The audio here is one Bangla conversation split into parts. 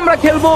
আমরা খেলব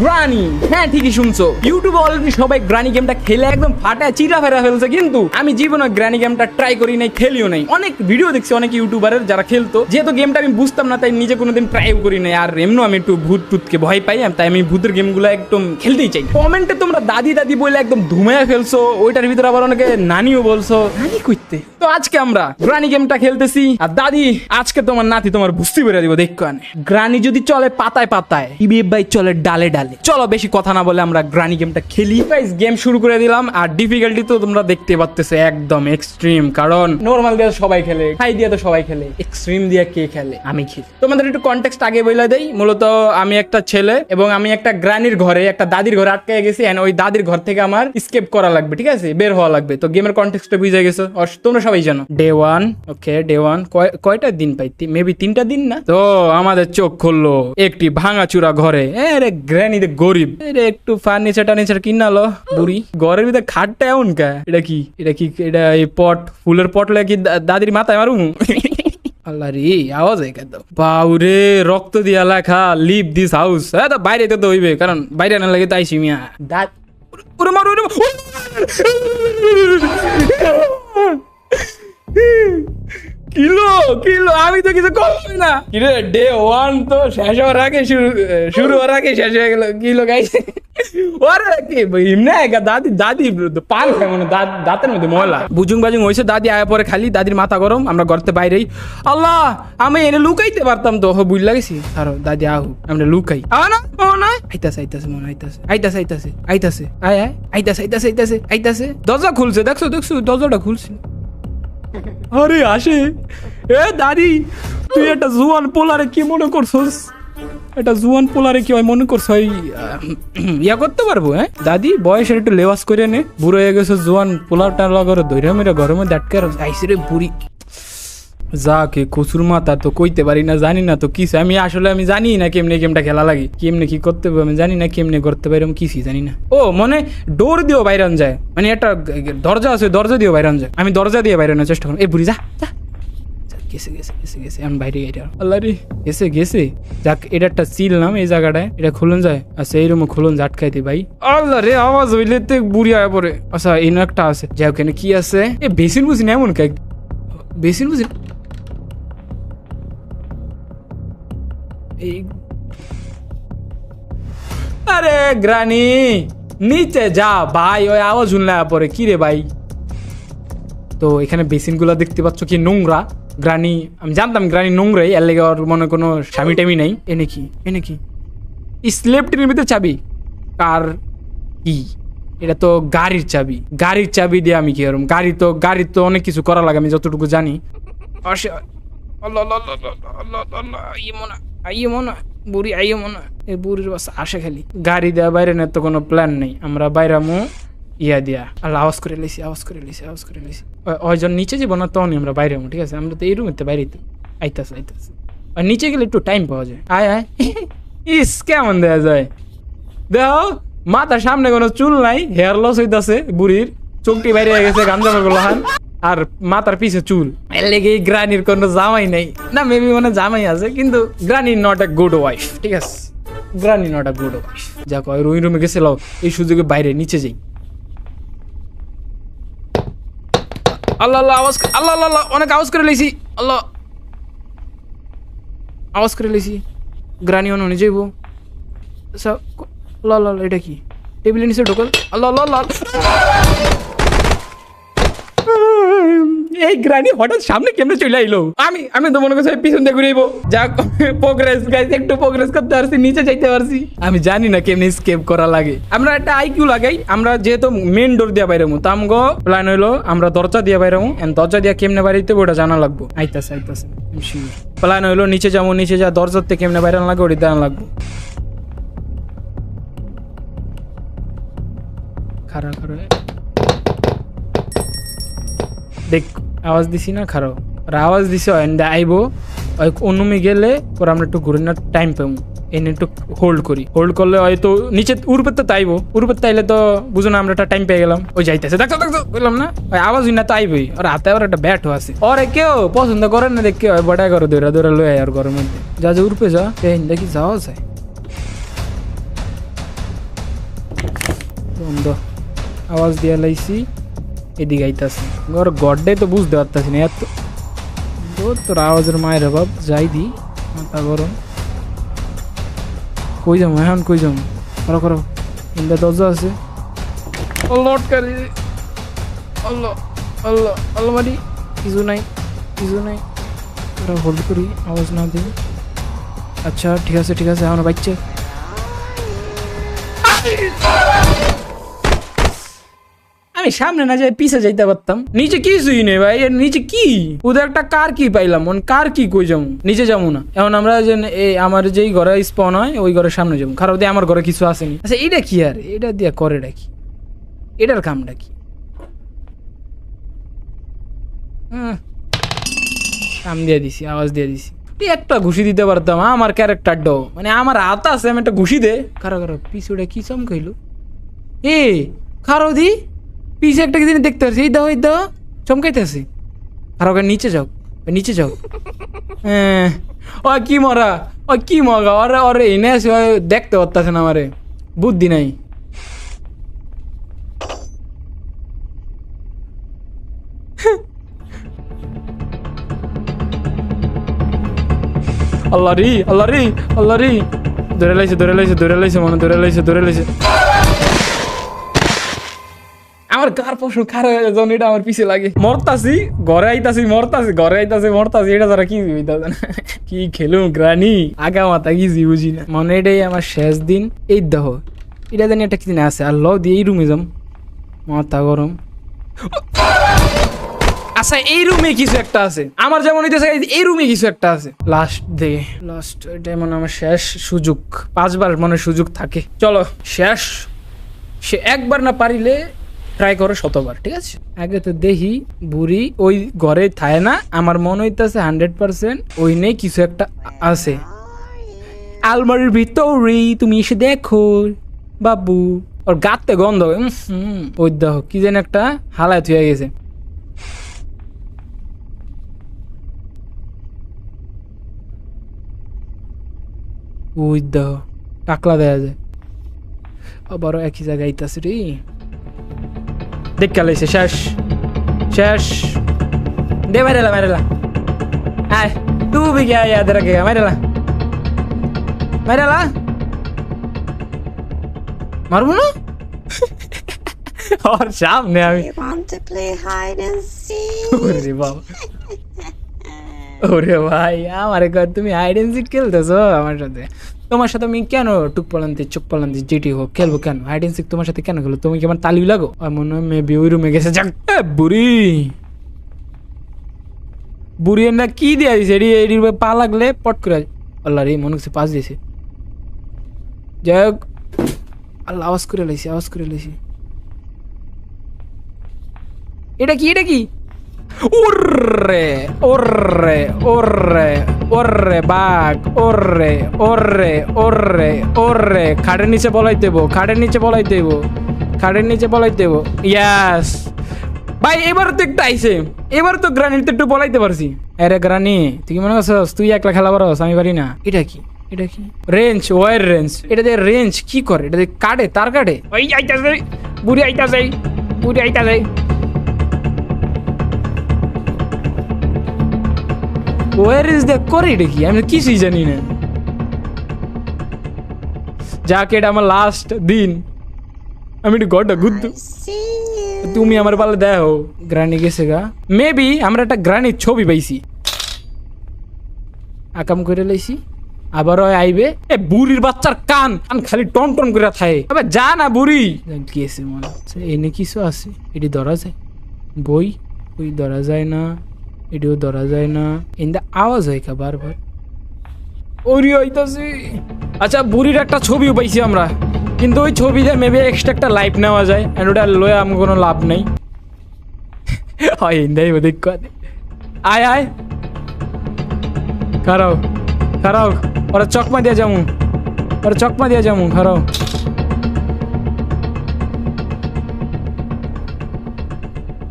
গ্রানি। হ্যাঁ ঠিকই শুনছো। ইউটিউবে অলরেডি সবাই গ্রানি গেমটা খেলে একদম ফাটায় চিরা ফেরা ফেলছে কিন্তু আমি জীবনে গ্রানি গেমটা ট্রাই করি নাই খেলিও নাই। অনেক ভিডিও দেখছি অনেক ইউটিউবারের যারা খেলতো। যেহেতু গেমটা আমি বুঝতাম না তাই নিজে কোনোদিন ট্রাইও করি নাই। আর এমনও আমি একটু ভূত টুতকে ভয় পাই তাই আমি ভূতের গেমগুলো একদম খেলতেই চাই। কমেন্টে তোমরা দাদি দাদি বলে একদম ধুমায়া ফেলছো ওইটার ভিতরে আবার অনেকে নানিও বলছো। নানি কইতে? তো আজকে আমরা গ্রানি গেমটা খেলতেছি আর দাদি আজকে তোমার নাতি তোমার বুঝতে পেরে দিব দেখো গ্রানি যদি চলে পাতায় পাতায় ভাই, চলে ডালে ডালে। চলো বেশি কথা না বলে আমরা গ্রানি গেমটা খেলি। গাইস গেম শুরু করে দিলাম, আর ডিফিকাল্টি তো তোমরা দেখতে পাচ্তেছো একদম এক্সট্রিম কারণ নর্মাল দিয়ে সবাই খেলে হাই দিয়ে তো সবাই খেলে। এক্সট্রিম দিয়ে কে খেলে? আমি খেলি। তোমাদের একটু কনটেক্সট আগে বলে দেই। মূলত আমি একটা ছেলে এবং আমি একটা গ্রানির ঘরে, একটা দাদির ঘরে আটকে গেছি এন্ড ওই দাদির ঘর থেকে আমার স্কেপ করা লাগবে, ঠিক আছে? বের হওয়া লাগবে। তো গেমের কনটেক্সটটা বুঝে গেছো? তোমরা সবাই জানো। Day one okay day one কয়টা দিন পাই মেবি তিনটা দিন না? তো আমাদের চোখ খুললো, একটি ভাঙাচুরা ঘরে। এ রে গ্র্যানি দে গরিব। রে একটু ফার্নিচার টার্নিচার কিনালো বুড়ি। ঘরের ভিতরে খাটটা এমন কা? এটা কি? এটা কি, এটা এই পট? ফুলের পট লাগে দাদির মাথায় মারু আল্লাহ রে, আওয়াজ হয় কেন বাউরে, রক্ত দিয়া লেখা লিভ দিস হাউস হ্যাঁ তো বাইরে তো হইবে কারণ বাইরে না লাগে তাই সিমিয়া দাঁত ওরে মারো, ওরে কিলো কিলো, আমি তো কিছু করবই না। কিরে ডে ওয়ান তো শেষ হওয়ার আগে শুরু হওয়ার আগে শেষ হয়ে গেল, কিলো একা দাদি দাদি মানে দাঁতের মধ্যে ময়লা। বুজুং বাজুং হয়েছে দাদি আয়া পরে খালি, দাদির মাথা গরম, আমরা ঘরতে বাইরেই। আল্লাহ, আমি এনে লুকাইতে পারতাম তো বুঝ লাগেছি আর দাদি আহু, আমরা লুকাই। আ ও না। আইতাছে আইতাছে, মনে আইতাছে আইতাছে আইতাছে আইতাছে। আয় আয়, আইতাছে আইতাছে আইতাছে আইতাছে। দরজা খুলছে, দেখছ দেখছ, দরজাটা খুলছে। আরে আসে। এ দাদি, তুই এটা জুয়ান পোলারে কি মনে করছস? এটা জুয়ান পোলারে কি হয় মনে করছ? ইয়া করতে পারব হ্যাঁ? দাদি, বয়সের একটু লেওয়াজ করে নে। বুড়ো হয়ে গেছে জুয়ান পোলারটা লগরে ধৈর্য মেরে ঘরের মধ্যে আটকে আইসি রে বুড়ি। যাকে কচুর মাথা তো কইতে পারি না, জানি না তো কিছু আমি আসলে আমি জানি না কেমনে গেমটা খেলা লাগে, কেমনে কি করতে হবে আমি জানি না, কেমনে করতে পারি আমি কিছুই জানি না। ও, মনে ডোর দিয়েও বাইরান যায়। মানে একটা দরজা আছে, দরজা দিয়েও বাইরান যায়। আমি দরজা দিয়ে বাইরানোর চেষ্টা করি এই বুড়ি, যা যা। গেছে গেছে গেছে গেছে। আমি বাইরে এটা আল্লাহ রে, গেছে গেছে। যাক, এটা একটা চিল নাম এই জায়গাটায়। এটা খুলন যায়। আচ্ছা এই রুমে খুলন ঝাটকাইতে ভাই। আল্লাহ রে, আওয়াজ হইলে তো বুড়ি আয়া পরে আচ্ছা এই একটা আছে। যাই ওখানে কি আছে? এ, বেসিন বুঝিন এমন কে বেসিন বুঝিন আরে গ্রানি, নিচে যা, ভাই, ওই আওয়াজ শুনলে পরে কি রে ভাই? তো এখানে বেসিনগুলো দেখতে পাচ্ছ কি নোংরা। গ্রানি, আমি জানতাম গ্রানি নোংরাই, এর লেগে ওর মনে কোনো স্বামী টামি নাই। এনে কি এনে কি স্লেপটির ভিতরে চাবি, কার কি? এটা তো গাড়ির চাবি। গাড়ির চাবি দিয়ে আমি কি করব? গাড়ি তো গাড়ির তো অনেক কিছু করা লাগে, আমি যতটুকু জানি। আইয়ে মনে বুড়ি আইয়ে মনে এই বুড়ির বাস আসে খালি। গাড়ি দেওয়া বাইরে না তো কোনো প্ল্যান নেই। আমরা বাইরে মো ইয়া দিয়া। আল্লাহ, আওয়াজ করে লইছি, আওয়াজ করে লইছি, আওয়াজ করে লইছি। ওইজন নিচে যাব না তখনই আমরা বাইরে হব ঠিক আছে? আমরা তো এই রুমেতে বাইরে আইতাছে আইতাছে। আর নিচে গেলে একটু টাইম পাওয়া যায়। আয় আয়। ইস, কেমন দেয়া যায়? দেখো মাথার সামনে কোনো চুল নাই হেয়ার লস হইতাছে বুড়ির। চোখটি বাইরে গেছে গামজা গুলো হান। আর মাথার পিছে চুল। এর লেগে গ্রানির কোনো জামাই নাই। না মেবি মানে জামাই আছে কিন্তু Granny not a good wife ঠিক আছে? Granny not a good wife যা কয় ওই রুমে গেছিল এই সুযোগে বাইরে নিচে যাই। আল্লাহ আল্লাহ আওয়াজ আল্লাহ আল্লাহ অনেক আওয়াজ করে লইছি। আল্লাহ। আওয়াজ করে লইছি। গ্রানি অনু যাইব। আচ্ছা ক- আল্লাহ আল্লাহ আল্লাহ, এটা কি? টেবিলের নিচে ঢোকাল। আল্লাহ আল্লাহ আল্লাহ। এই গ্রানি হঠাৎ সামনে কেমনে চলে আইলো? আমি আমি তো মনে করছি পিছন দিয়ে ঘুরে আইবো। যা প্রোগ্রেস গাইছে একটু প্রোগ্রেস করতে পারছি, নিচে যাইতে পারছি। আমি জানি না কেমনে স্কেপ করা লাগে। আমরা একটা আইকিউ লাগাই, আমরা যেহেতু মেন ডোর দিয়ে বাইরে তো আমগো প্ল্যান হইল, আমরা দরজা দিয়ে বাইরে দরজা দিয়ে কেমনে বাড়িতে ওটা জানা লাগবো। আইতাছে আইতাছে প্ল্যান হইল, নিচে যাব, নিচে যা, দরজার থেকে কেমনে বাইরে লাগবে ওটা জানা লাগবো। খারা খারা দেখ আওয়াজ দিছি না, খারো। আর আওয়াজ দিছে অন আইবো, ওই অনুমি গেলে ওরা আমরা একটু ঘুরে না টাইম পাবো এনে একটু হোল্ড করি। হোল্ড করলে হয়তো নিচে উরপের তো তাইবো। উরপের তাইলে তো বুঝো না আমরা একটা টাইম পেয়ে গেলাম। ওই যাইতেছে। দেখো দেখো বললাম না? ওই আওয়াজ না তো আইবই। ওর হাতে ওর একটা ব্যাট আছে। ওরে কেউ পছন্দ করে না দেখে হয় বড়া করো দৌড়া দৌড়া লয়ে আর ঘরের মধ্যে। যা, যে উরপে যা। এই দেখি যাও যায়। আওয়াজ দিয়ে লাইছি। এদিকে আইতাছি। ঘর গড্ডে তো বুঝতে পারতাছি না, এত দূর তোর আওয়াজের মায়ের বাপ যাই দি, মাথা গরম। কই যাব এখন কই যাব করো করো। ইন্দা দরজা আছে। আল্লাহ আটকারি আল্লাহ আল্লাহ আল্লাহ মারি। কিছু নাই কিছু নাই। ওরা হোল্ড করি, আওয়াজ না দিই। আচ্ছা ঠিক আছে ঠিক আছে, এখন বাচ্চা আমি সামনে না যাই পিছে যাইতে পারতাম। নিচে কিছুই নেই ভাই, এর নিচে কি? ওদের একটা কার কি পাইলাম মন কার কি কই যাব? নিচে যাব না। এখন আমরা যে আমার যেই ঘরে স্পন হয়, ওই ঘরের সামনে যাব। খারাপ দিয়ে আমার ঘরে কিছু আসেনি। আচ্ছা এটা কি আর? এটা দিয়া করে কি? এটার কামটা কি? কাম দিয়ে দিছি, আওয়াজ দিয়ে দিছি। একটা ঘুষি দিতে পারতাম আমার ক্যারেক্টারটাও মানে আমার হাত আছে, আমি একটা ঘুষি দে। কারও কারও পিছুটা কি চমকাইলো? এ খারো দি? পিছে একটা কিছু দেখতে পাচ্ছি। এই দাও এই দাও। চমকাইতেছে। আর ওকে নিচে যাও নিচে যাও। হ্যাঁ ও কি মরা ও কি মগা, ওরে ওরে, এনে আসে দেখতে পারতেছে না আমারে। বুদ্ধি নাই। আল্লাহ রি আল্লাহ রি আল্লাহ রি। ধরে লাইছে ধরে লাইছে ধরে লাইছে, মনে ধরে লাইছে ধরে লাইছে। আমার কার পশু হয়ে যাচ্ছে এটা আমার পিছে লাগে? মরতাছি, ঘরে আইতাছি, মরতাছি, ঘরে আইতাছি, মরতাছি, এটা তারা কি হইতাছে কি খেলুম, গ্রানি? আগা মাথা কি জি বুঝি না। মনে এটাই আমার শেষ দিন। এই দেহ এটা জানি একটা কি দিন আছে। আর ল দিয়ে এই রুমে যাম। মাথা গরম। আচ্ছা এই রুমে কিছু একটা আছে। আমার যেমন এই রুমে কিছু একটা আছে। লাস্ট দে লাস্ট এটা মানে আমার শেষ সুযোগ। পাঁচবার মনে সুযোগ থাকে। চলো, শেষ। সে একবার না পারিলে ট্রাই করো শতবার, ঠিক আছে? আগে তো দেখি, বুড়ি, ওই ঘরে থায় না, আমার মনে হইতেছে হান্ড্রেড পার্সেন্ট ওই নেই, কিছু একটা আছে। আলমারির ভিতরে তুমি এসে দেখো, বাবু, ওর গাতে গন্ধ ওই দেখো, কি যেন একটা হালায় হয়ে গেছে। ওই দেখো, টাকলা দেয়া যায়। আবারও একই জায়গায় আইতাছে রে। দেখা লাইছে শেষ শেষ দে মারেলা মারেলা আয় তু ভি গিয়া ইয়াদ রাখেগা মারেলা মারেলা মারবো না ওর সামনে আমি ওরে বাবা ওরে ভাই আমার তুমি হাইড এন্ড সিক খেলতেছো আমার সাথে তোমার সাথে আমি কেন টুক পালান্তি চোখ পালান্তি যেটি হোক, খেলব কেন? হাইড সিক তোমার সাথে কেন খেলো তুমি কি আমার তালি লাগো? আর মনে হয় মেবি ওই রুমে গেছে। যাক বুড়ি। বুড়ি না কি দিয়া দিছে এডি এডির পা লাগলে পট করে আল্লাহ রে, মনে হচ্ছে পাশ দিয়েছে। যাই হোক, আল্লাহ আওয়াজ করে লাইছি, আওয়াজ করে লাইছি। এটা কি এটা কি? ওরে ওরে ওরে ওরে বাঘ ওরে ওরে ওরে ওরে খাটের নিচে বলাই দেব খাটের নিচে বলাই দেব খাটের নিচে বলাই দেব ইয়াস ভাই এবার তো একটা আইসে এবার তো গ্রানির তো একটু বলাইতে পারছি। আরে গ্রানি তুই কি মনে করছিস? তুই একলা খেলা পারস আমি পারি না। এটা কি? এটা কি? রেঞ্জ ওয়ার রেঞ্জ এটা দিয়ে রেঞ্জ কি করে? এটা দিয়ে কাটে তার কাটে। ওই আইতা যাই বুড়ি আইতা যাই বুড়ি আইতাছে। ওয়ার ইজ দ্য করে এটা কি আমি কিছুই জানি না। যাকে এটা আমার লাস্ট দিন। আমি একটু ঘরটা ঘুরতে তুমি আমার পালে দেখো গ্রানি গেছে গা। মেবি আমরা একটা গ্রানির ছবি পাইছি। আকাম করে লাইছি। আবার ওই আইবে। এ বুড়ির বাচ্চার কান। কান খালি টন টন করে থাকে আবার যা না বুড়ি। গেছে মনে হচ্ছে। এনে কিছু আছে। এটি ধরা যায়। বই। ওই ধরা যায় না। এটিও ধরা যায় না। ইন্দা আওয়াজ হয় কা বারবার। ওরি হইতাছে আচ্ছা বুড়ির একটা ছবিও পাইছি আমরা। কিন্তু ওই ছবিতে মেবি এক্সট্রা একটা লাইফ নেওয়া যায়। এন্ড ওটা লয়ে আমার কোনো লাভ নেই। হয় ইন্দাই ওদিক কথা আয় আয়। খারাও খারাও। ওরা চকমা দিয়া যামু। ওরা চকমা দিয়া যামু, খারাও।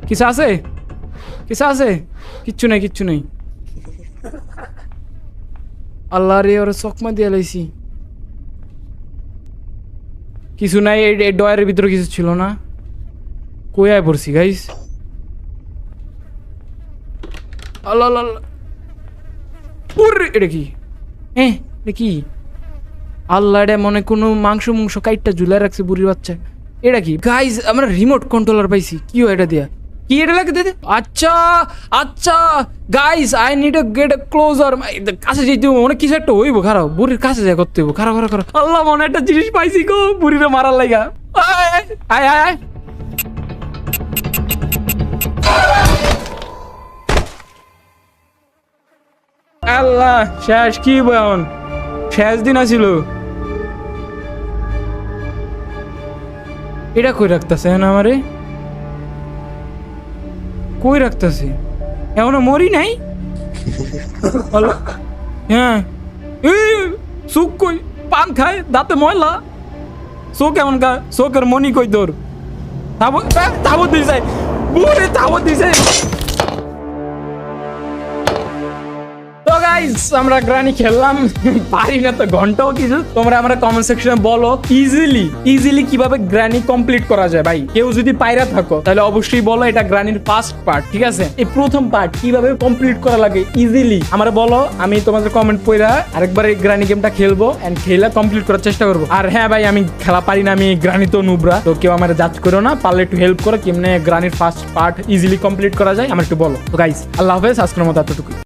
কিছু আছে? কিছু আছে? কিচ্ছু নাই, কিচ্ছু নেই। আল্লাহ রে, ওরা চকমা দিয়া লাইছি। কিছু নাই, এই ডয়ারের ভিতরে কিছু ছিল না। কই আয় পড়ছি গাইস আল্লাহ আল্লাহ। এটা কি? হ্যাঁ এটা কি? আল্লাহ এটা মনে কোনো মাংস মাংস কাইটটা ঝুলাই রাখছে বুড়ির বাচ্চা। এটা কি? গাইজ আমরা রিমোট কন্ট্রোলার পাইছি। কি এটা দিয়া? কি এটা লাগে দে আচ্ছা আচ্ছা guys I need a get a closer কাছে যেতে হবে অনেক কিছু একটা হইব, খারাপ। বুড়ির কাছে যায় করতে হইব, খারাপ খারাপ খারাপ। আল্লাহ, মনে একটা জিনিস পাইছি গো, বুড়িরে মারার লাগা আয় আয় আয় আল্লাহ, শেষ কি বয়ন শেষ দিন আছিল। এটা কই রাখতেছে না আমারে? কই রাখতেছি? এখনও মরি নাই? হ্যাঁ। সুখ কই? পান খায়, দাঁতে ময়লা। শোক কেমন কা শোকের মনি কই তোর? তাবো তাবো দিছে। বুড়ে তাবো দিছে। আমরা গ্রানি খেললাম। পারি না তো, ঘন্টাও কিছু। তোমরা আমরা কমেন্ট সেকশনে বলো ইজিলি ইজিলি কীভাবে গ্রানি কমপ্লিট করা যায় ভাই? কেউ যদি পায়রা থাকো, তাহলে অবশ্যই বলো এটা গ্রানির ফার্স্ট পার্ট ঠিক আছে? এই প্রথম পার্ট কীভাবে কমপ্লিট করা লাগে ইজিলি আমরা বলো, আমি তোমাদের কমেন্ট পড়া আরেকবার এই গ্রানি গেমটা খেলব এন্ড খেলে কমপ্লিট করার চেষ্টা করব। আর হ্যাঁ ভাই, আমি খেলা পারি না, আমি গ্রানি তো নুবরা। তো কেউ আমার জাজ করো না, পারলে একটু হেল্প করো, কেমনে গ্রানির ফার্স্ট পার্ট ইজিলি কমপ্লিট করা যায়, আমার একটু বলো। তো গাইস আল্লাহ হাফেজ, আজকের মতো এতটুকু